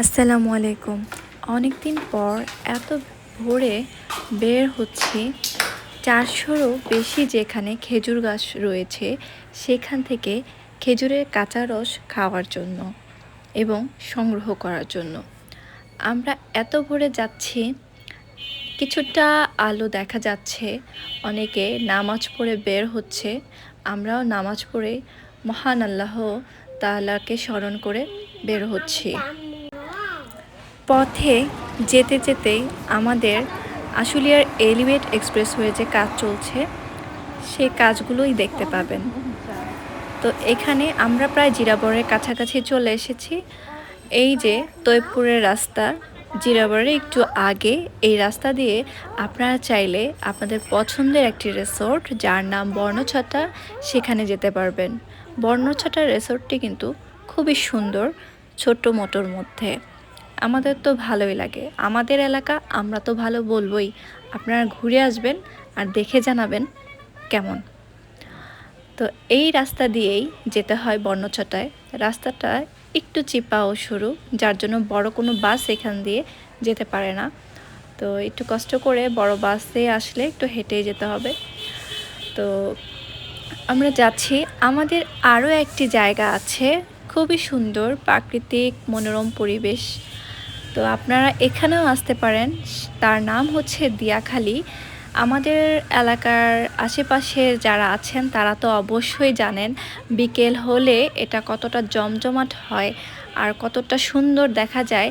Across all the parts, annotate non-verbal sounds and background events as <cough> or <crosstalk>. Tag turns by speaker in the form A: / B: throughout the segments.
A: আসসালামু আলাইকুম। অনেক দিন পর এত ভোরে বের হচ্ছি, চারশোরও বেশি যেখানে খেজুর গাছ রয়েছে, সেখান থেকে খেজুরের কাঁচা রস খাওয়ার জন্য এবং সংগ্রহ করার জন্য। আমরা এত ভোরে যাচ্ছি, কিছুটা আলো দেখা যাচ্ছে, অনেকে নামাজ পড়ে বের হচ্ছে, আমরাও নামাজ পড়ে মহান আল্লাহ তাআলাকে স্মরণ করে বের হচ্ছি। পথে যেতে যেতেই আমাদের আশুলিয়ার এলিভেট এক্সপ্রেস হয়ে যে কাজ চলছে, সেই কাজগুলোই দেখতে পাবেন। তো এখানে আমরা প্রায় জিরাবরের কাছাকাছি চলে এসেছি। এই যে তৈবপুরের রাস্তা, জিরাবরের একটু আগে এই রাস্তা দিয়ে আপনারা চাইলে আপনাদের পছন্দের একটি রিসোর্ট, যার নাম বর্ণছটা, সেখানে যেতে পারবেন। বর্ণছটা রিসোর্টটি কিন্তু খুবই সুন্দর, ছোট্ট মোটোর মধ্যে। আমাদের তো ভালোই লাগে। আমাদের এলাকা আমরা তো ভালো বলবই। আপনারা ঘুরে আসবেন আর দেখে জানাবেন কেমন। তো এই রাস্তা দিয়েই যেতে হয় বর্ণছটায়। রাস্তাটা একটু চিপা ও সরু, যার জন্য বড় কোনো বাস এখান দিয়ে যেতে পারে না। তো একটু কষ্ট করে বড় বাসে আসলে একটু হেঁটেই যেতে হবে। তো আমরা যাচ্ছি। আমাদের আরও একটি জায়গা আছে। খুবই সুন্দর, প্রাকৃতিক মনোরম পরিবেশ। তো আপনারা এখানেও আসতে পারেন। তার নাম হচ্ছে দিয়াখালী। আমাদের এলাকার আশেপাশে যারা আছেন, তারা তো অবশ্যই জানেন, বিকেল হলে এটা কতটা জমজমাট হয় আর কতটা সুন্দর দেখা যায়।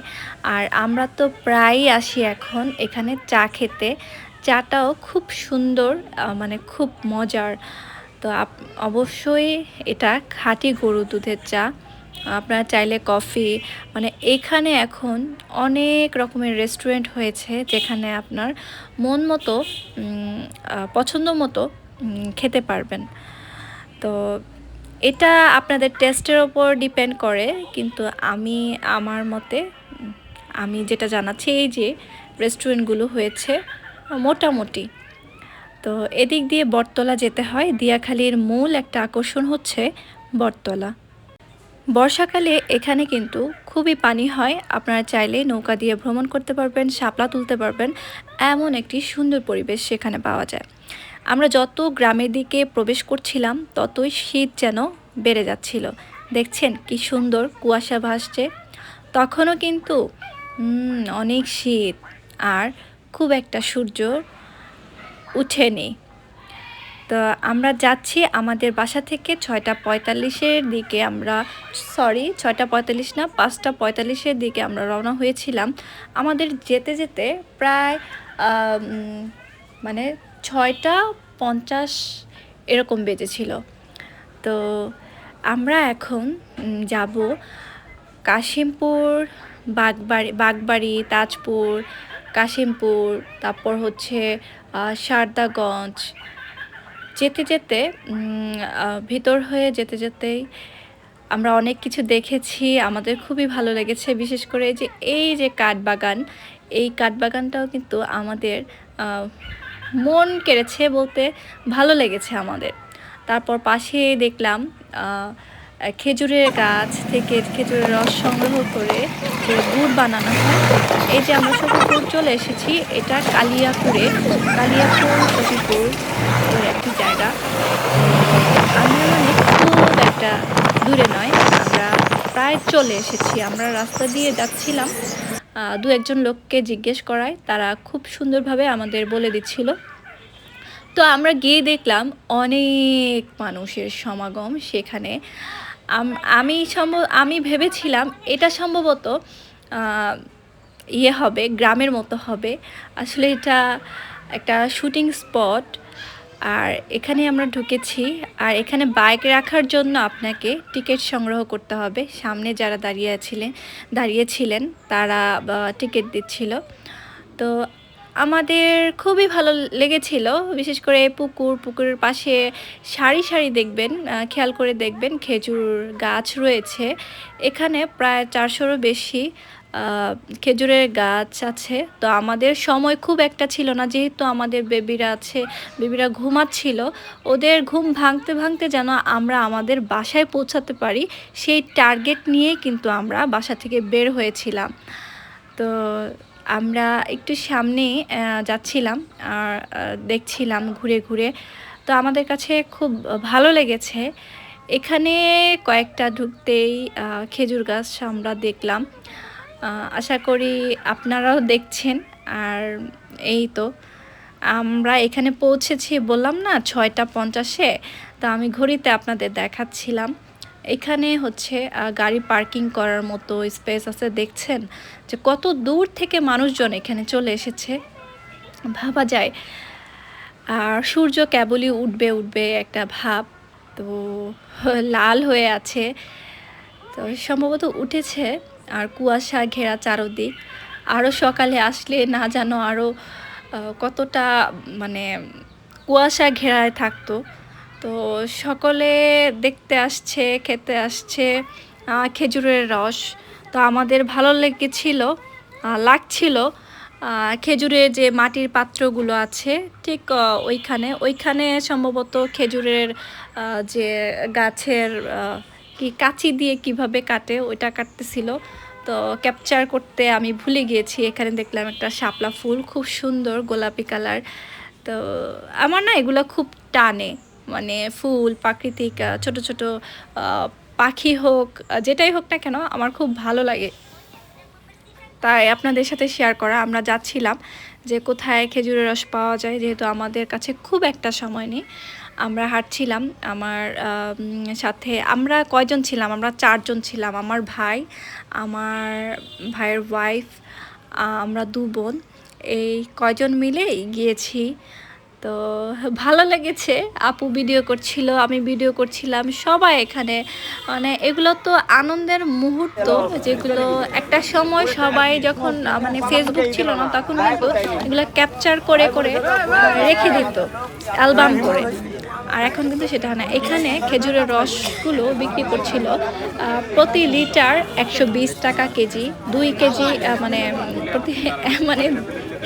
A: আর আমরা তো প্রায়ই আসি এখন এখানে চা খেতে। চাটাও খুব সুন্দর মানে খুব মজার। তো অবশ্যই এটা খাঁটি গরু দুধের চা। আপনারা চাইলে কফি মানে এখানে এখন অনেক রকমের রেস্টুরেন্ট হয়েছে যেখানে আপনার মন মতো পছন্দ মতো খেতে পারবেন। তো এটা আপনাদের টেস্টের ওপর ডিপেন্ড করে, কিন্তু আমি, আমার মতে, আমি যেটা জানাচ্ছি এই যে রেস্টুরেন্টগুলো হয়েছে, মোটামুটি। তো এদিক দিয়ে বটতলা যেতে হয়, দিয়াখালীর মূল একটা আকর্ষণ হচ্ছে বটতলা। বর্ষাকালে এখানে কিন্তু খুবই পানি হয়। আপনারা চাইলে নৌকা দিয়ে ভ্রমণ করতে পারবেন, শাপলা তুলতে পারবেন, এমন একটি সুন্দর পরিবেশ সেখানে পাওয়া যায়। আমরা যত গ্রামের দিকে প্রবেশ করছিলাম, ততই শীত যেন বেড়ে যাচ্ছিল। দেখছেন কি সুন্দর কুয়াশা ভাসছে। তখনও কিন্তু অনেক শীত। আর খুব একটা সূর্য উঠেনি। তো আমরা যাচ্ছি আমাদের বাসা থেকে ছয়টা পঁয়তাল্লিশের দিকে আমরা সরি ছয়টা পঁয়তাল্লিশ না, পাঁচটা পঁয়তাল্লিশের দিকে আমরা রওনা হয়েছিলাম। আমাদের যেতে যেতে প্রায় মানে ছয়টা পঞ্চাশ এরকম বেজেছিল। তো আমরা এখন যাব কাশিমপুর, বাগবাড়ি বাগবাড়ি, তাজপুর, কাশিমপুর, তারপর হচ্ছে সারদাগঞ্জ যেতে যেতে ভিতর হয়ে যেতে যেতেই আমরা অনেক কিছু দেখেছি। আমাদের খুবই ভালো লেগেছে। বিশেষ করে যে, এই যে কাঠবাগান এই কাঠবাগানটাও কিন্তু আমাদের মন কেড়েছে বলতে ভালো লেগেছে আমাদের। তারপর পাশে দেখলাম খেজুরের গাছ থেকে খেজুরের রস সংগ্রহ করে যে গুড় বানানো হয়, এই যে আমরা সফিপুর চলে এসেছি, এটা কালিয়াপুরে, কালিয়াপুর সফিপুর একটি জায়গা। আমরা মানে খুব একটা দূরে নয়, আমরা প্রায় চলে এসেছি। আমরা রাস্তা দিয়ে যাচ্ছিলাম দু একজন লোককে জিজ্ঞেস করায়, তারা খুব সুন্দরভাবে আমাদের বলে দিচ্ছিল। তো আমরা গিয়ে দেখলাম অনেক মানুষের সমাগম সেখানে। আমি সম্ভব আমি ভেবেছিলাম এটা সম্ভবত ইয়ে হবে, গ্রামের মতো হবে। আসলে এটা একটা শুটিং স্পট। আর এখানে আমরা ঢুকেছি। আর এখানে বাইক রাখার জন্য আপনাকে টিকিট সংগ্রহ করতে হবে। সামনে যারা দাঁড়িয়ে দাঁড়িয়েছিলেন দাঁড়িয়েছিলেন তারা টিকিট দিচ্ছিল। তো আমাদের খুবই ভালো লেগেছিল, বিশেষ করে পুকুর, পুকুরের পাশে সারি সারি দেখবেন খেয়াল করে দেখবেন খেজুর গাছ রয়েছে। এখানে প্রায় চারশোরও বেশি খেজুরের গাছ আছে। তো আমাদের সময় খুব একটা ছিল না, যেহেতু আমাদের বেবিরা আছে, বেবিরা ঘুমাচ্ছিল, ওদের ঘুম ভাঙতে ভাঙতে যেন আমরা আমাদের বাসায় পৌঁছাতে পারি, সেই টার্গেট নিয়েই কিন্তু আমরা বাসা থেকে বের হয়েছিলাম। তো আমরা একটু সামনে যাচ্ছিলাম, আর দেখছিলাম ঘুরে ঘুরে। তো আমাদের কাছে খুব ভালো লেগেছে। এখানে কয়েকটা ঢুকতেই খেজুর গাছ আমরা দেখলাম। আশা করি আপনারাও দেখছেন, আর এই তো। আমরা এখানে পৌঁছেছি, বললাম না, ছয়টা পঞ্চাশে। তো আমি ঘড়িতে আপনাদের দেখাচ্ছিলাম। এখানে হচ্ছে গাড়ি পার্কিং করার মতো স্পেস আছে, দেখছেন? যে কত দূর থেকে মানুষজন এখানে চলে এসেছে। ভাবা যায়। আর সূর্য কেবলই উঠবে উঠবে একটা ভাব। তো <laughs> লাল হয়ে আছে। তো সম্ভবত উঠেছে। আর কুয়াশা ঘেরা চারদিক। আরও সকালে আসলে না জানো আরও কতটা মানে কুয়াশা ঘেরায় থাকতো। তো সকলে দেখতে আসছে, খেতে আসছে খেজুরের রস। তো আমাদের ভালো লেগেছিল লাগছিল খেজুরের যে মাটির পাত্রগুলো আছে, ঠিক ওইখানে। ওইখানে সম্ভবত খেজুরের যে গাছের কি কাঁচি দিয়ে কীভাবে কাটে, ওইটা কাটতেছিল। তো ক্যাপচার করতে আমি ভুলে গিয়েছি, এখানে দেখলাম একটা শাপলা ফুল, খুব সুন্দর গোলাপি কালার। তো আমার না এগুলো খুব টানে। মানে ফুল, প্রাকৃতিক ছোট ছোট পাখি হোক যেটাই হোক না কেন, আমার খুব ভালো লাগে। তাই আপনাদের সাথে শেয়ার করা, আমরা যাচ্ছিলাম যে কোথায় খেজুরের রস পাওয়া যায়, যেহেতু আমাদের কাছে খুব একটা সময় নেই। আমরা হাঁটছিলাম, আমার সাথে আমরা কয়জন ছিলাম? আমরা চারজন ছিলাম, আমার ভাই, আমার ভাইয়ের ওয়াইফ আমরা দু বোন। এই কয়জন মিলেই গিয়েছি তো ভালো লেগেছে। আপু ভিডিও করছিল, আমি ভিডিও করছিলাম, সবাই এখানে মানে এগুলো তো আনন্দের মুহূর্ত, যেগুলো একটা সময় সবাই যখন মানে ফেসবুক ছিল না, তখন কিন্তু এগুলো ক্যাপচার করে করে রেখে দিত অ্যালবাম করে। আর এখন কিন্তু সেটা না। এখানে খেজুরের রসগুলো বিক্রি করছিল প্রতি লিটার একশো বিশ টাকা কেজি, দুই কেজি মানে প্রতি <laughs> মানে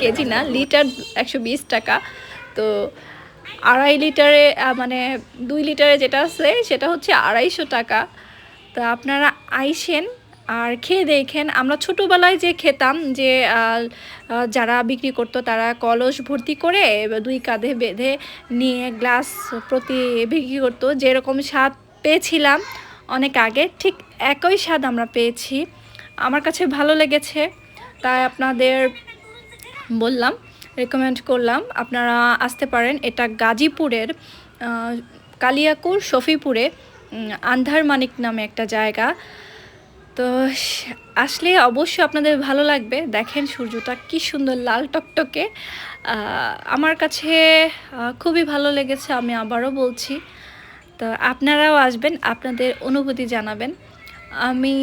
A: কেজি না, লিটার একশো বিশ টাকা। তো আড়াই লিটারে মানে দুই লিটারে যেটা আছে, সেটা হচ্ছে আড়াইশো টাকা। তো আপনারা আইসেন আর খেয়ে দেখেন। আমরা ছোটোবেলায় যে খেতাম যে যারা বিক্রি করতো তারা কলস ভর্তি করে দুই কাঁধে বেঁধে নিয়ে গ্লাস প্রতি বিক্রি করতো। যেরকম স্বাদ পেয়েছিলাম অনেক আগে, ঠিক একই স্বাদ আমরা পেয়েছি। আমার কাছে ভালো লেগেছে, তাই আপনাদের বললাম। রেকমেন্ড করলাম। আপনারা আসতে পারেন। এটা গাজীপুরের কালিয়াকুর, শফিপুরে আন্ধার মানিক নামে একটা জায়গা। তো আসলে অবশ্যই আপনাদের ভালো লাগবে। দেখেন সূর্যটা কি সুন্দর লাল টকটকে। আমার কাছে খুবই ভালো লেগেছে, আমি আবারও বলছি। তো আপনারাও আসবেন, আপনাদের অনুভূতি জানাবেন। আমি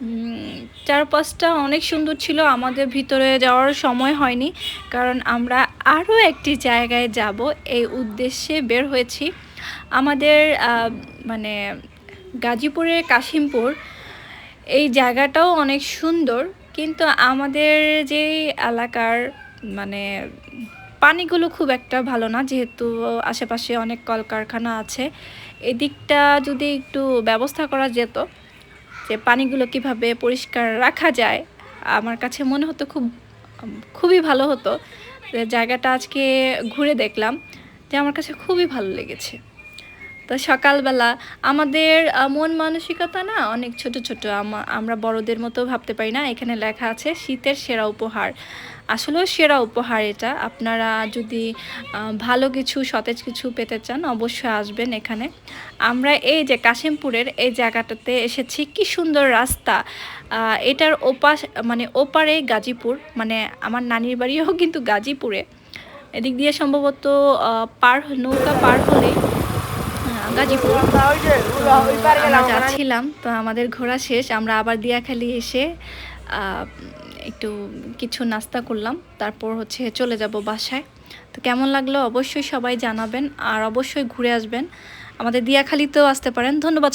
A: উম, চারপাশটা অনেক সুন্দর ছিল আমাদের ভিতরে যাওয়ার সময় হয়নি কারণ আমরা আরও একটি জায়গায় যাব এই উদ্দেশ্যে বের হয়েছি। আমাদের মানে গাজীপুরের কাশিমপুর এই জায়গাটাও অনেক সুন্দর কিন্তু আমাদের যে এলাকার মানে পানিগুলো খুব একটা ভালো না যেহেতু আশেপাশে অনেক কলকারখানা আছে এদিকটা যদি একটু ব্যবস্থা করা যেত যে পানিগুলো কীভাবে পরিষ্কার রাখা যায়, আমার কাছে মনে হতো খুব, খুবই ভালো হতো। জায়গাটা আজকে ঘুরে দেখলাম, যে আমার কাছে খুবই ভালো লেগেছে। তো সকালবেলা আমাদের মন মানসিকতা না অনেক ছোট ছোট। আমা- আমরা বড়দের মতো ভাবতে পারি না। এখানে লেখা আছে, শীতের সেরা উপহার। আসলেও সেরা উপহার এটা। আপনারা যদি ভালো কিছু, সতেজ কিছু পেতে চান, অবশ্যই আসবেন এখানে। আমরা এই যে কাশিমপুরের এই জায়গাটাতে এসেছি, কি সুন্দর রাস্তা। এটার ওপাশ মানে ওপারে গাজীপুর মানে আমার নানির বাড়িও <laughs> কিন্তু গাজীপুরে। এদিক দিয়ে সম্ভবত পার, নৌকা পার হলেই গাজীপুর। আমরা যাচ্ছিলাম, তো আমাদের ঘোরা শেষ। আমরা আবার দিয়াখালি এসে একটু কিছু নাস্তা করলাম। তারপর হচ্ছে চলে যাব বাসায়। তো কেমন লাগল অবশ্যই সবাই জানাবেন, আর অবশ্যই ঘুরে আসবেন। আমাদের দিয়াখালিতেও আসতে পারেন। ধন্যবাদ